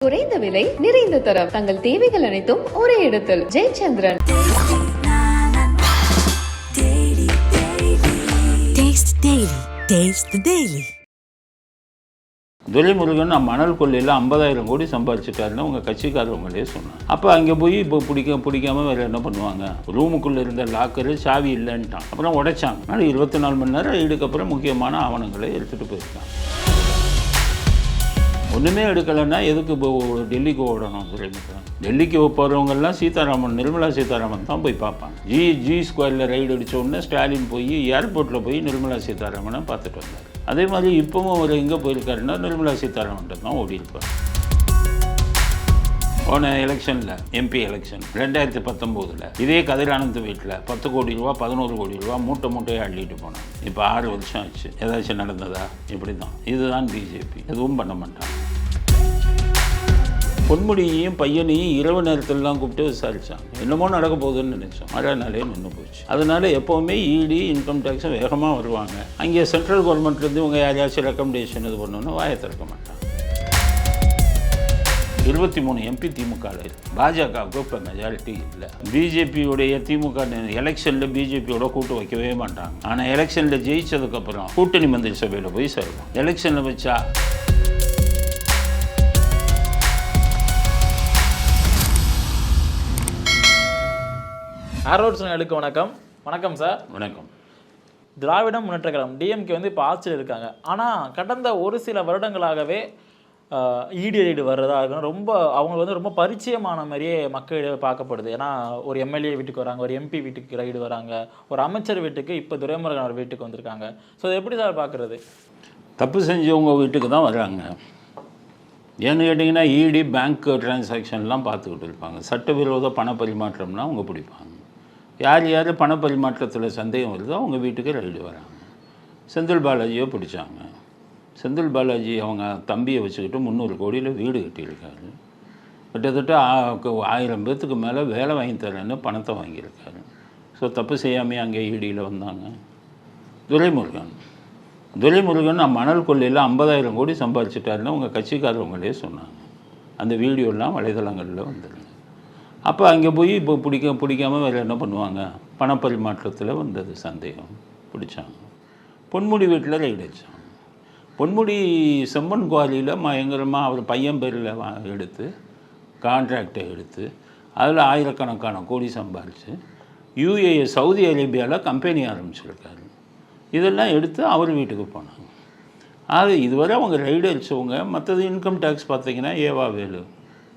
குறைந்த விலை நிறைந்த தரம். தங்கள் தேவைகள் அனைத்தும் ஒரே இடத்தில். Jayachandran. Taste Daily. Taste the Daily. Duraimurugan நான் மணல் கொள்ளையில் ஐம்பதாயிரம் கோடி சம்பாதிச்சிட்டாருன்னு உங்கள் கட்சிக்காரவங்களே சொன்னாங்க அப்போ அங்கே போய் இப்போ பிடிக்க பிடிக்காம வேறு என்ன பண்ணுவாங்க? ரூமுக்குள்ளே இருந்த லாக்கரு சாவி இல்லைன்ட்டான். அப்புறம் உடைச்சாங்க அதனால் இருபத்தி நாலு மணி நேரம் இதுக்கப்புறம் முக்கியமான ஆவணங்களை எடுத்துகிட்டு போயிருக்காங்க ஒன்றுமே எடுக்கலைன்னா எதுக்கு டெல்லிக்கு ஓடணும் துரைமுருகன் டெல்லிக்கு போகிறவங்கெல்லாம் சீதாராமன் நிர்மலா சீதாராமன் தான் போய் பார்ப்பாங்க ஜி ஜி ஸ்கொயரில் ரைடு அடிச்ச உடனே ஸ்டாலின் போய் ஏர்போர்ட்டில் போய் நிர்மலா சீதாராமனை பார்த்துட்டு வந்தார். அதே மாதிரி இப்போவும் அவர் எங்கே போயிருக்காருன்னா நிர்மலா சீதாராமன் தான் ஓடி இருப்பார் போன எலெக்ஷனில் எம்பி எலெக்ஷன் ரெண்டாயிரத்தி பத்தொம்போதில். இதே கதிரானந்த் வீட்டில் பத்து கோடி ரூபா பதினோரு கோடி ரூபா மூட்டை மூட்டையை அள்ளிட்டு போனாங்க இப்போ ஆறு வருஷம் ஆச்சு. ஏதாச்சும் நடந்ததா? இப்படி தான் இதுதான் பிஜேபி எதுவும் பண்ண மாட்டான். பொன்முடியையும் பையனையும் இரவு நேரத்திலலாம் கூப்பிட்டு விசாரித்தான் என்னமோ நடக்க போகுதுன்னு நினச்சோம். மழை நாளே நின்று போச்சு. அதனால எப்போவுமே இடி இன்கம் டேக்ஸும் வேகமாக வருவாங்க. அங்கே சென்ட்ரல் கவர்மெண்ட்லேருந்து இவங்க யாரையாச்சும் ரெக்கமெண்டேஷன் இது பண்ணணும்னு வாயை திறக்க மாட்டாங்க இருபத்தி மூணு எம்பி திமுக பாஜகவுக்கு இப்போ மெஜாரிட்டி இல்லை. பிஜேபியுடைய திமுக எலெக்ஷனில் பிஜேபியோட கூட்டு வைக்கவே மாட்டாங்க. ஆனால் எலெக்ஷனில் ஜெயிச்சதுக்கப்புறம் கூட்டணி மந்திரி சபையில் போய் சேருவோம். எலெக்ஷனில் வச்சா ஆரோட்ஸ் நேயர்களுக்கு வணக்கம். வணக்கம் சார் வணக்கம். திராவிடம் முன்னேற்ற கழகம் டிஎம்கே வந்து இப்போ ஆட்சியில் இருக்காங்க. ஆனால் கடந்த ஒரு சில வருடங்களாகவே இடி ரைடு வர்றதா இருக்கணும் ரொம்ப அவங்க வந்து ரொம்ப பரிச்சயமான மாதிரியே மக்களிடையே பார்க்கப்படுது. ஏன்னா ஒரு எம்எல்ஏ வீட்டுக்கு வராங்க ஒரு எம்பி வீட்டுக்கு ரைடு வராங்க ஒரு அமைச்சர் வீட்டுக்கு இப்போ துரைமுருகன் அவர் வீட்டுக்கு வந்திருக்காங்க. ஸோ அதை எப்படி சார் பார்க்குறது? தப்பு செஞ்சவங்க வீட்டுக்கு தான் வர்றாங்க. ஏன்னு கேட்டிங்கன்னா இடி பேங்க் டிரான்சாக்ஷன்லாம் பார்த்துக்கிட்டு இருப்பாங்க. சட்டவிரோத பண பரிமாற்றம்னா அவங்க பிடிப்பாங்க. யார் யார் பண பரிமாற்றத்தில் சந்தேகம் வருதோ அவங்க வீட்டுக்கு ரைடு வராங்க. செந்தில் பாலாஜியை பிடிச்சாங்க. செந்தில் பாலாஜி அவங்க தம்பியை வச்சுக்கிட்டு முந்நூறு கோடியில் வீடு கட்டியிருக்காரு. கிட்டத்தட்ட ஆ- ஆயிரம் பேர்த்துக்கு மேலே வேலை வாங்கி தரேன்னு பணத்தை வாங்கியிருக்காரு. ஸோ தப்பு செய்யாமே அங்கே இடியில் வந்தாங்க. துரைமுருகன். துரைமுருகன் நான் மணல் கொள்ளையில் ஐம்பதாயிரம் கோடி சம்பாதிச்சிட்டாருன்னு உங்கள் கட்சிக்காரவங்களே சொன்னாங்க. அந்த வீடியோலாம் வலைதளங்களில் வந்துருங்க அப்போ அங்கே போய் இப்போ பிடிக்க பிடிக்காம வேறு என்ன பண்ணுவாங்க? பணப்பரிமாற்றத்தில் வந்தது சந்தேகம். பிடிச்சாங்க. பொன்முடி வீட்டில் ரைடு அடிச்சாங்க. பொன்முடி செம்மன் குவாரியில் பயங்கரமாக அவர் பையன் பேரில் எடுத்து கான்ட்ராக்டை எடுத்து அதில் ஆயிரக்கணக்கான கோடி சம்பாரித்து யூஏ சவுதி அரேபியாவில் கம்பெனி ஆரம்பிச்சிருக்காரு. இதெல்லாம் எடுத்து அவர் வீட்டுக்கு போனாங்க. ஆக இதுவரை அவங்க ரைடு அடித்தவங்க மற்றது இன்கம் டேக்ஸ் பார்த்தீங்கன்னா ஏவா வேலு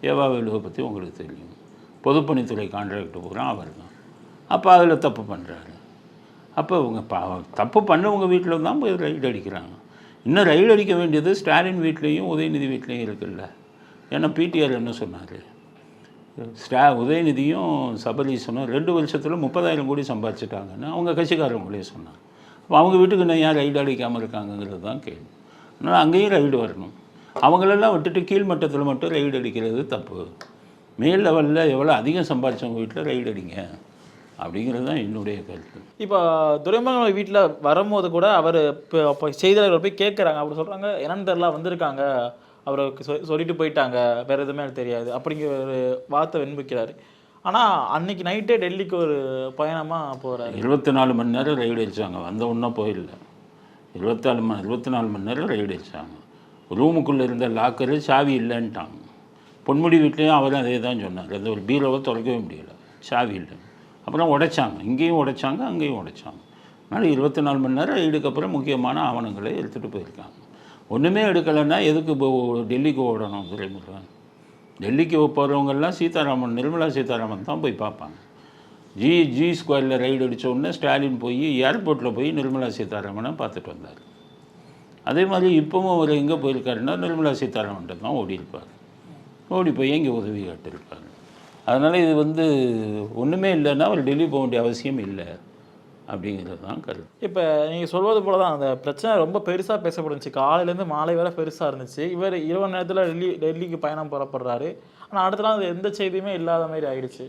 ஏவா வேலுவை பற்றி உங்களுக்கு தெரியும். பொதுப்பணித்துறை கான்ட்ராக்ட் பூரா அவர் தான். அப்போ அதில் தப்பு பண்ணுறாரு. அப்போ இவங்க பா தப்பு பண்ணவங்க வீட்டில் தான் போய் ரைடு அடிக்கிறாங்க. இன்னும் ரயில் அடிக்க வேண்டியது ஸ்டாலின் வீட்லேயும் உதயநிதி வீட்லேயும் இருக்குல்ல. ஏன்னா பிடிஆர் என்ன சொன்னார்? ஸ்டா உதயநிதியும் சபரீசனும் ரெண்டு வருஷத்தில் முப்பதாயிரம் கோடி சம்பாதிச்சிட்டாங்கன்னு அவங்க கட்சிக்காரங்களே சொன்னாங்க. அப்போ அவங்க வீட்டுக்கு நான் ஏன் ரைடு அடிக்காமல் இருக்காங்கங்கிறது தான் கேள்வி. அதனால் அங்கேயும் ரைடு வரணும். அவங்களெல்லாம் விட்டுட்டு கீழ்மட்டத்தில் மட்டும் ரைடு அடிக்கிறது தப்பு. மேல் லெவலில் எவ்வளோ அதிகம் சம்பாதிச்சவங்க வீட்டில் ரைடு அடிங்க. அப்படிங்கிறது தான் என்னுடைய கருத்து. இப்போ துரைமுருகன் வீட்டில் வரும்போது கூட அவர் இப்போ அப்போ செய்தியாளர்கள் போய் கேட்குறாங்க அப்படி சொல்கிறாங்க என்னன்னு தெரில வந்திருக்காங்க. அவருக்கு சொ சொல்லிட்டு போயிட்டாங்க. வேறு எதுவுமே எனக்கு தெரியாது. அப்படிங்கிற ஒரு வார்த்தை வெண்பிக்கிறாரு. ஆனால் அன்னைக்கு நைட்டே டெல்லிக்கு ஒரு பயணமாக போகிறாரு இருபத்தி நாலு மணி நேரம் ரைடு அடித்தாங்க வந்த ஒன்றா போயிடல இருபத்தாலு மணி இருபத்தி நாலு மணி நேரம் ரைடு அடித்தாங்க ரூமுக்குள்ளே இருந்த லாக்கரு சாவி இல்லைன்ட்டாங்க. பொன்முடி வீட்லேயும் அவரும் அதே தான் சொன்னார். அந்த ஒரு பீரோவை திறக்கவே முடியல. சாவி இல்லை அப்புறம் உடைச்சாங்க. இங்கேயும் உடைச்சாங்க அங்கேயும் உடைச்சாங்க. அதனால் இருபத்தி நாலு மணி நேரம் ரைடுக்கு முக்கியமான ஆவணங்களை எடுத்துகிட்டு போயிருக்காங்க. ஒன்றுமே எடுக்கலைன்னா எதுக்கு டெல்லிக்கு ஓடணும் துரைமுருகன்? டெல்லிக்கு போகிறவங்கெல்லாம் சீதாராமன் நிர்மலா சீதாராமன் தான் போய் பார்ப்பாங்க. ஜி ஜி ஸ்கொயரில் ரைடு அடித்த உடனே ஸ்டாலின் போய் ஏர்போர்ட்டில் போய் நிர்மலா சீதாராமனை பார்த்துட்டு வந்தார். அதே மாதிரி இப்போவும் அவர் எங்கே போயிருக்காருன்னா நிர்மலா சீதாராமன்ட்ட தான் ஓடியிருப்பார். ஓடி போய் இங்கே உதவி கேட்டிருப்பார்? அதனால் இது வந்து ஒன்றுமே இல்லைன்னா அவர் டெல்லி போக வேண்டிய அவசியம் இல்லை அப்படிங்கிறது தான் கருத்து. இப்போ நீங்கள் சொல்வது போல தான் அந்த பிரச்சனை ரொம்ப பெருசாக பேசப்படுச்சு காலையிலேருந்து மாலை வரை பெருசாக இருந்துச்சு. இவர் இரவு நேரத்தில் டெல்லி டெல்லிக்கு பயணம் புறப்படுறாரு. ஆனால் அடுத்த நாள் அது எந்த செய்தியுமே இல்லாத மாதிரி ஆயிடுச்சு.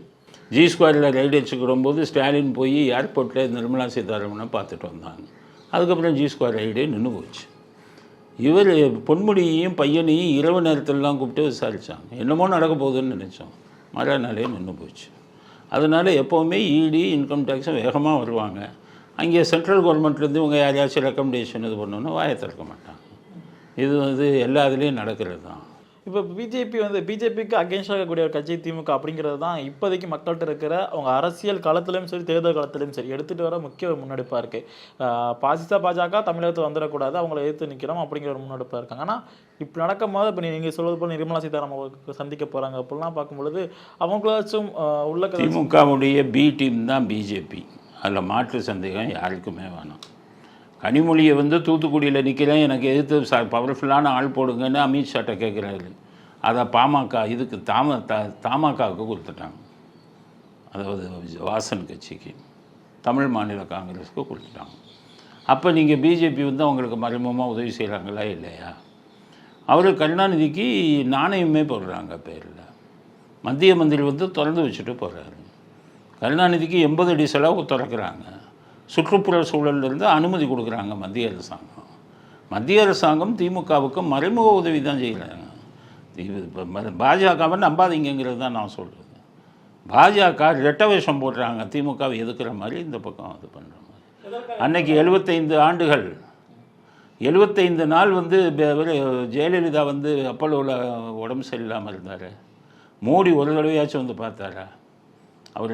ஜி ஸ்கொயரில் ரைடு அடிச்சுக்கிடும் போது ஸ்டாலின் போய் ஏர்போர்ட்டில் நிர்மலா சீதாராமனை பார்த்துட்டு வந்தாங்க. அதுக்கப்புறம் ஜி ஸ்கொயர் ரைடே நின்று போச்சு. இவர் பொன்முடியையும் பையனையும் இரவு நேரத்திலலாம் கூப்பிட்டு விசாரித்தாங்க என்னமோ நடக்க போகுதுன்னு நினச்சோம். மழை நாளே நின்று போச்சு. அதனால் எப்போவுமே இடி இன்கம் டேக்ஸும் வேகமாக வருவாங்க. அங்கே சென்ட்ரல் கவர்மெண்ட்லேருந்து இவங்க யாரையாச்சும் ரெக்கமெண்டேஷன் இது பண்ணணுன்னா வாயை திறக்க மாட்டாங்க. இது வந்து எல்லா இதுலேயும் நடக்கிறது தான் இப்போ பிஜேபி வந்து பிஜேபிக்கு அகேன்ஸ்டாக இருக்கக்கூடிய ஒரு கட்சி திமுக அப்படிங்கிறது தான் இப்போதைக்கு மக்கள்கிட்ட இருக்கிற அவங்க அரசியல் களத்திலையும் சரி தேர்தல் களத்திலையும் சரி எடுத்துகிட்டு வர முக்கிய ஒரு முன்னெடுப்பாக இருக்குது பாசிசா பாஜக தமிழகத்தில் வந்துடக்கூடாது அவங்கள எதிர்த்து நிற்கிறோம் அப்படிங்கிற ஒரு முன்னெடுப்பாக இருக்காங்க ஆனால் இப்போ நடக்கும்போது இப்போ நீங்கள் சொல்வது போல் நிர்மலா சீதாராமன் சந்திக்க போகிறாங்க அப்படிலாம் பார்க்கும்பொழுது அவங்களாச்சும் உள்ள திமுகவுடைய பி டீம் தான் பிஜேபி அதில் மாற்று சந்தேகம் யாருக்குமே வேணாம். கனிமொழியை வந்து தூத்துக்குடியில் நிற்கிறேன் எனக்கு எதிர்த்து ச பவர்ஃபுல்லான ஆள் போடுங்கன்னு அமித்ஷாட்ட கேட்குறாரு அதை பாமக இதுக்கு தாம த தமாகாவுக்கு கொடுத்துட்டாங்க. அதாவது வாசன் கட்சிக்கு தமிழ் மாநில காங்கிரஸுக்கு கொடுத்துட்டாங்க. அப்போ நீங்கள் பிஜேபி வந்து அவங்களுக்கு மறைமுகமாக உதவி செய்கிறாங்களா இல்லையா? அவர் கருணாநிதிக்கு நாணயமே போடுறாங்க பேரில். மத்திய மந்திரி வந்து திறந்து வச்சுட்டு போகிறாரு கருணாநிதிக்கு எண்பது அடி செலவு திறக்கிறாங்க. சுற்றுப்புற சூழலிருந்து அனுமதி கொடுக்குறாங்க மத்திய அரசாங்கம். மத்திய அரசாங்கம் திமுகவுக்கு மறைமுக உதவி தான் செய்கிறாங்க பாஜகவை நம்பாதீங்கிறது தான் நான் சொல்கிறது பாஜக ரெட்ட வேஷம் போடுறாங்க. திமுகவை எதுக்குற மாதிரி இந்த பக்கம் இது பண்ணுற மாதிரி. அன்னைக்கு எழுபத்தைந்து ஆண்டுகள். எழுபத்தைந்து நாள் வந்து ஜெயலலிதா வந்து அப்பல்லோவில் உடம்பு சரியில்லாமல் இருந்தார். மோடி ஒரு தடவையாச்சும் வந்து பார்த்தாரா? அவர்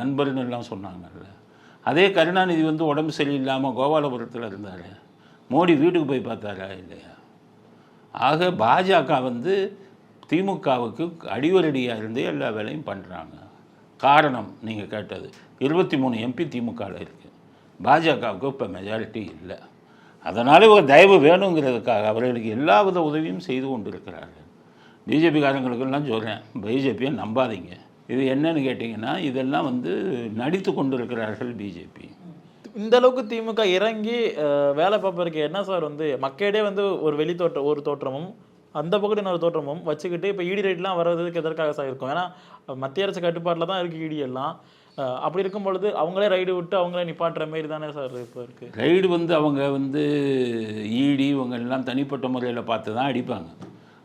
நண்பர்னு எல்லாம் சொன்னாங்கல்ல. அதே கருணாநிதி வந்து உடம்பு சரியில்லாமல் கோபாலபுரத்தில் இருந்தார். மோடி வீட்டுக்கு போய் பார்த்தாரா இல்லையா? ஆக பாஜக வந்து திமுகவுக்கு அடிவரடியாக இருந்து எல்லா வேலையும் பண்ணுறாங்க காரணம் நீங்கள் கேட்டது. இருபத்தி மூணு எம்பி திமுகவில் இருக்குது பாஜகவுக்கு இப்போ மெஜாரிட்டி இல்லை. அதனால் ஒரு தயவு வேணுங்கிறதுக்காக அவர்களுக்கு எல்லா வித உதவியும் செய்து கொண்டு இருக்கிறார்கள் பிஜேபிக்காரங்களுக்கெல்லாம் சொல்கிறேன் பிஜேபியை நம்பாதீங்க. இது என்னன்னு கேட்டிங்கன்னா இதெல்லாம் வந்து நடித்து கொண்டிருக்கிறார்கள் பிஜேபி இந்த அளவுக்கு திமுக இறங்கி வேலை பார்ப்பதற்கு என்ன சார் வந்து மக்களிடையே வந்து ஒரு வெளி தோற்றம் ஒரு தோற்றமும் அந்த பக்கத்து இன்னொரு தோற்றமும் வச்சுக்கிட்டு இப்போ இடி ரேட்லாம் வர்றதுக்கு எதற்காக சார் இருக்கும்? ஏன்னா மத்திய அரசு கட்டுப்பாட்டில் தான் இருக்குது இடி எல்லாம். அஹ், அப்படி இருக்கும் பொழுது அவங்களே ரைடு விட்டு அவங்களே நிப்பாட்டுற மாரி தானே சார் இப்போ இருக்குது ரைடு வந்து அவங்க வந்து ஈடி இவங்க எல்லாம் தனிப்பட்ட முறையில் பார்த்து தான் அடிப்பாங்க.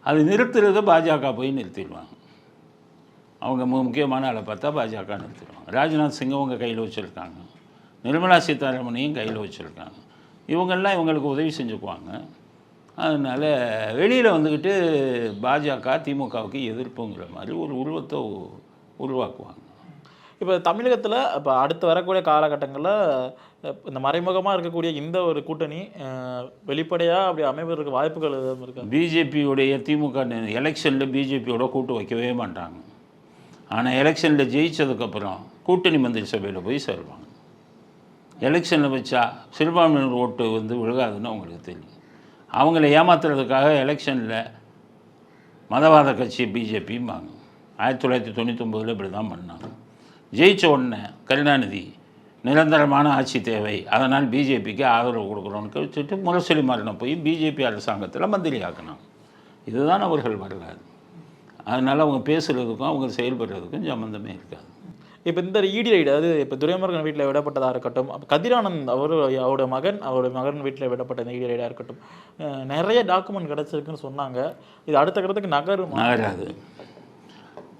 அது நிறுத்துறதை பாஜக போய் நிறுத்திடுவாங்க. அவங்க முக்கியமான ஆளை பார்த்தா பாஜக நிறுத்திடுவாங்க ராஜ்நாத் சிங் அவங்க கையில் வச்சுருக்காங்க. நிர்மலா சீதாராமனையும் கையில் வச்சுருக்காங்க. இவங்கெல்லாம் இவங்களுக்கு உதவி செஞ்சுக்குவாங்க. அதனால் வெளியில் வந்துக்கிட்டு பாஜக திமுகவுக்கு எதிர்ப்புங்கிற மாதிரி ஒரு உருவத்தை உருவாக்குவாங்க. இப்போ தமிழகத்தில் இப்போ அடுத்து வரக்கூடிய காலகட்டங்களில் இந்த மறைமுகமாக இருக்கக்கூடிய இந்த ஒரு கூட்டணி வெளிப்படையாக அப்படி அமைவதற்கு வாய்ப்புகள் எதுவும் இருக்கா? பிஜேபியுடைய திமுக எலெக்ஷனில் பிஜேபியோட கூட்டு வைக்கவே மாட்டாங்க. ஆனால் எலெக்ஷனில் ஜெயிச்சதுக்கப்புறம் கூட்டணி மந்திரி சபையில் போய் சேருவாங்க. எலெக்ஷனில் வச்சா சிறுபான்மையினர் ஓட்டு வந்து விழுகாதுன்னு அவங்களுக்கு தெரியும். அவங்கள ஏமாத்துறதுக்காக எலெக்ஷனில் மதவாத கட்சி பிஜேபிம்பாங்க. ஆயிரத்தி தொள்ளாயிரத்தி தொண்ணூத்தொம்பதில் இப்படி தான் பண்ணாங்க. ஜெயிச்ச உடனே கருணாநிதி நிரந்தரமான ஆட்சி தேவை அதனால் பிஜேபிக்கு ஆதரவு கொடுக்குறோன்னு வச்சுட்டு முரசொலி மாறின போய் பிஜேபி அரசாங்கத்தில் மந்திரி ஆக்கினாங்க இதுதான் அவர்கள் வரலாறு. அதனால் அவங்க பேசுகிறதுக்கும் அவங்க செயல்படுறதுக்கும் சம்மந்தமே இருக்காது. இப்போ இந்த இடி ரைடு அதாவது இப்போ துரைமுருகன் வீட்டில் விடப்பட்டதாக இருக்கட்டும் கதிரானந்த் அவர் அவரோட மகன் அவரோட மகன் வீட்டில் விடப்பட்ட இந்த இடி ரைடாக இருக்கட்டும் நிறைய டாக்குமெண்ட் கிடச்சிருக்குன்னு சொன்னாங்க. இது அடுத்த கட்டத்துக்கு நகரும். நகராது.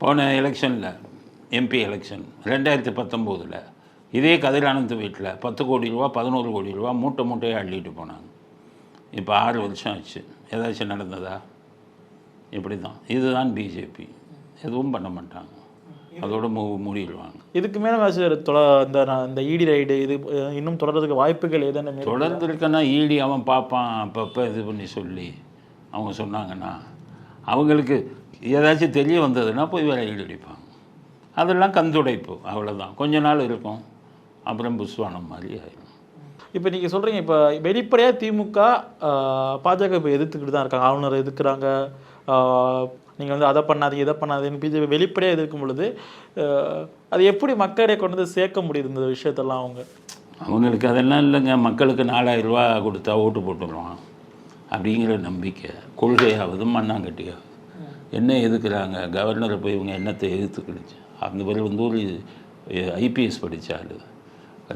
போன எலெக்ஷனில் எம்பி எலெக்ஷன் ரெண்டாயிரத்தி பத்தொம்போதில் இதே கதிரானந்த் வீட்டில் பத்து கோடி ரூபா பதினோரு கோடி ரூபா மூட்டை மூட்டையாக அள்ளிட்டு போனாங்க. இப்போ ஆறு வருஷம் ஆச்சு. ஏதாச்சும் நடந்ததா? இப்படி தான் இதுதான் பிஜேபி எதுவும் பண்ண மாட்டாங்க. அதோட மூ மூடிடுவாங்க இதுக்கு மேலே சார் தொட இந்த இந்த இடி ரைடு இது இன்னும் தொடர்றதுக்கு வாய்ப்புகள் இருக்கா? தொடர்ந்து இருக்கன்னா ஈடி அவன் பார்ப்பான். அப்பப்போ இது பண்ணி சொல்லி அவங்க சொன்னாங்கன்னா அவங்களுக்கு ஏதாச்சும் தெரிய வந்ததுன்னா போய் வேற ஈடு அடிப்பாங்க. அதெல்லாம் கந்துடைப்பு அவ்வளோதான் கொஞ்ச நாள் இருக்கும். அப்புறம் புஸ்வானம் மாதிரி ஆயிடும் இப்போ நீங்கள் சொல்கிறீங்க இப்போ வெளிப்படையாக திமுக பாஜக இப்போ எதிர்த்துக்கிட்டு தான் இருக்காங்க. ஆளுநர் எதிர்க்கிறாங்க. நீங்கள் வந்து அதை பண்ணாதீங்க இதை பண்ணாதீங்கன்னு பிஜேபி வெளிப்படையாக எதிர்க்கும் பொழுது அது எப்படி மக்களிடையே கொண்டு வந்து சேர்க்க முடியுது இந்த விஷயத்தெல்லாம் அவங்க? அவங்களுக்கு அதெல்லாம் இல்லைங்க. மக்களுக்கு நாலாயிரம் ரூபா கொடுத்தா ஓட்டு போட்டுருவான் அப்படிங்கிற நம்பிக்கை. கொள்கையாவது மண்ணாங்கட்டியாவது என்ன எதுக்குறாங்க? கவர்னரை போய் இவங்க என்னத்தை எதிர்த்து கிழிச்சு? அந்த பேர் வந்து ஒரு ஐபிஎஸ் படித்தாள்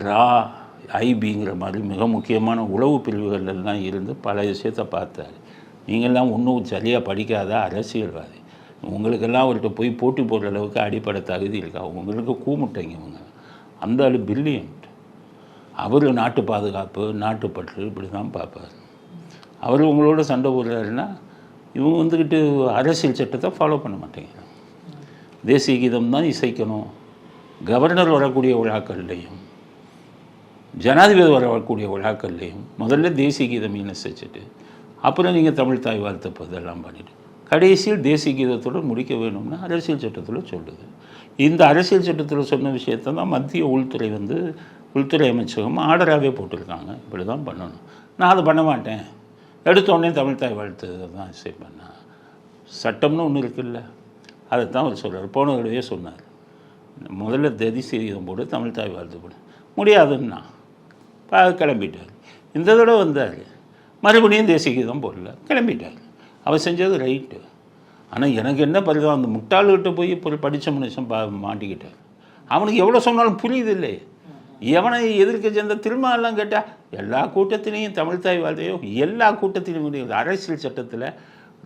ரா ஐபிங்கிற மாதிரி மிக முக்கியமான உளவு பிரிவுகள்லாம் இருந்து பல விஷயத்தை பார்த்தாரு. நீங்கள்லாம் ஒன்றும் சரியாக படிக்காத? அரசியல்வாதி. உங்களுக்கெல்லாம் அவர்கிட்ட போய் போட்டி போடுற அளவுக்கு அடிப்படை தகுதி இருக்கா? உங்களுக்கு கூமுட்டைங்க இவங்க. அந்த ஆள் பில்லியன்ட் அவர் நாட்டு பாதுகாப்பு நாட்டுப்பற்று இப்படி தான் பார்ப்பார். அவர் உங்களோட சண்டை போடுறாருன்னா இவங்க வந்துக்கிட்டு அரசியல் சட்டத்தை ஃபாலோ பண்ண மாட்டேங்கிறாங்க. தேசிய கீதம் தான் இசைக்கணும். கவர்னர் வரக்கூடிய விழாக்கள்லையும் ஜனாதிபதி வரக்கூடிய விழாக்கள்லையும் முதல்ல தேசிய கீதம் இசைச்சிட்டு அப்புறம் நீங்கள் தமிழ் தாய் வாழ்த்து இதெல்லாம் பண்ணிவிட்டு கடைசியில் தேசிய கீதத்துடன் முடிக்க வேணும்னா அரசியல் சட்டத்தில் சொல்லுது. இந்த அரசியல் சட்டத்தில் சொன்ன விஷயத்தை தான் மத்திய உள்துறை வந்து உள்துறை அமைச்சகம் ஆர்டராகவே போட்டிருக்காங்க. இப்படி தான் பண்ணணும். நான் அதை பண்ண மாட்டேன். எடுத்தோடனே தமிழ் தாய் வாழ்த்து தான் சரி பண்ணேன் சட்டம்னு ஒன்று இருக்குல்ல. அதை தான் அவர் சொல்கிறார் போன தடவையே சொன்னார். முதல்ல ததி கீதம் போடு தமிழ் தாய் வாழ்த்து போடு. முடியாதுன்னா கிளம்பிட்டார். இந்த தடவை வந்தார். மறுபடியும் தேசிகீதம் போடல. கிளம்பிட்டார். அவர் செஞ்சது ரைட்டு. ஆனால் எனக்கு என்ன பரிதம் அந்த முட்டாள்கிட்ட போய் இப்போ படித்த மனுஷன் பா மாட்டிக்கிட்டார். அவனுக்கு எவ்வளோ சொன்னாலும் புரியுதில்லை. எவனை எதிர்க்க சேர்ந்த திருமாலாம் கேட்டால் எல்லா கூட்டத்திலையும் தமிழ் தாய் வாழ்த்தையோ எல்லா கூட்டத்திலையும் அரசியல் சட்டத்தில்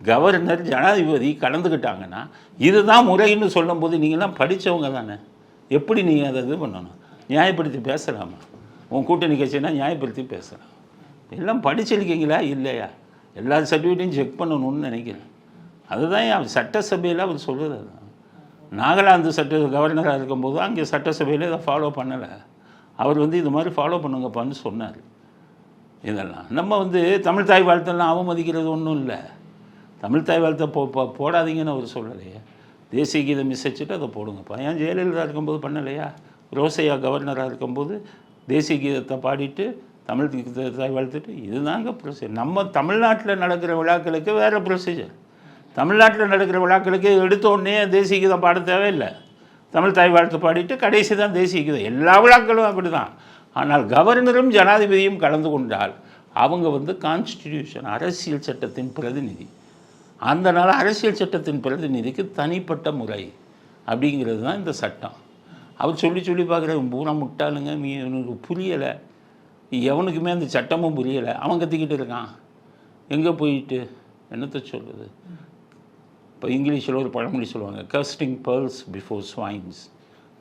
கவர்னர் ஜனாதிபதி கலந்துக்கிட்டாங்கன்னா இதுதான் முறைன்னு சொல்லும்போது நீங்களாம் படித்தவங்க தானே. எப்படி நீங்கள் அதை இது பண்ணணும்? நியாயப்படுத்தி பேசலாமா? உன் கூட்டணி கட்சினா நியாயப்படுத்தி பேசலாம். எல்லாம் படிச்சிருக்கீங்களா? இல்லையா? எல்லா சர்டிஃபிகேட்டையும் செக் பண்ணணும்னு நினைக்கிறேன். அதுதான் என் சட்டசபையில் அவர் சொல்கிறது நாகாலாந்து சட்ட கவர்னராக இருக்கும்போது அங்கே சட்டசபையில் இதை ஃபாலோ பண்ணலை. அவர் வந்து இது மாதிரி ஃபாலோ பண்ணுங்கப்பான்னு சொன்னார். இதெல்லாம். நம்ம வந்து தமிழ் தாய் வாழ்த்தெல்லாம் அவமதிக்கிறது ஒன்றும் இல்லை. தமிழ் தாய் வாழ்த்தை போ போடாதீங்கன்னு அவர் சொல்லலையே தேசிய கீதம் இசைச்சிட்டு அதை போடுங்கப்பா. ஏன் ஜெயலலிதா இருக்கும்போது பண்ணலையா? ரோசையா கவர்னராக இருக்கும்போது தேசிய கீதத்தை பாடிட்டு தமிழ் கீதத்தை தாய் வாழ்த்துட்டு இதுதாங்க ப்ரொசீஜர் நம்ம தமிழ்நாட்டில் நடக்கிற விழாக்களுக்கு வேறு ப்ரொசீஜர் தமிழ்நாட்டில் நடக்கிற விழாக்களுக்கு எடுத்த உடனே தேசிய கீதம் பாட தேவையில்லை. தமிழ் தாய் வாழ்த்து பாடிட்டு கடைசி தான் தேசிய கீதம் எல்லா விழாக்களும் அப்படி தான் ஆனால் கவர்னரும் ஜனாதிபதியும் கலந்து கொண்டால் அவங்க வந்து கான்ஸ்டிடியூஷன் அரசியல் சட்டத்தின் பிரதிநிதி. அந்த நாள் அரசியல் சட்டத்தின் பிரதிநிதிக்கு தனிப்பட்ட முறை அப்படிங்கிறது தான் இந்த சட்டம். அவர் சொல்லி சொல்லி பார்க்குற பூரா முட்டாளுங்க மீ எனக்கு புரியலை. எவனுக்குமே அந்த சட்டமும் புரியலை. அவன் கத்திக்கிட்டு இருக்கான். எங்கே போயிட்டு? என்னத்தை சொல்லுது இப்போ இங்கிலீஷில் ஒரு பழமொழி சொல்லுவாங்க கஸ்டிங் பேர்ல்ஸ் பிஃபோர் ஸ்வைன்ஸ்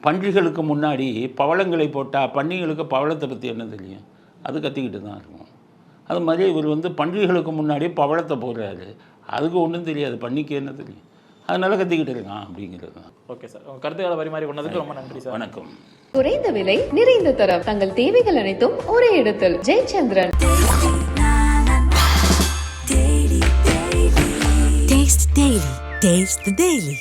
பன்றிகளுக்கு முன்னாடி பவளங்களை போட்டால் பன்னிகளுக்கு பவளத்தை பற்றி என்ன தெரியும்? அது கத்திக்கிட்டு தான் இருக்கும். அது மாதிரி இவர் வந்து பன்றிகளுக்கு முன்னாடி பவளத்தை போடுறாரு. அதுக்கு ஒன்றும் தெரியாது. பன்னிக்கு என்ன தெரியும்? அதனால கத்திக்கிட்டு இருக்கான் அப்படிங்கிறது தான். Okay sir. உங்கள் கருத்துக்களை பரிமாறி கொண்டதுக்கு ரொம்ப நன்றி சார். வணக்கம். குறைந்த விலை நிறைந்த தரம். தங்கள் தேவைகள் அனைத்தும் ஒரே இடத்தில். Jayachandran. Taste the Daily. Taste the Daily.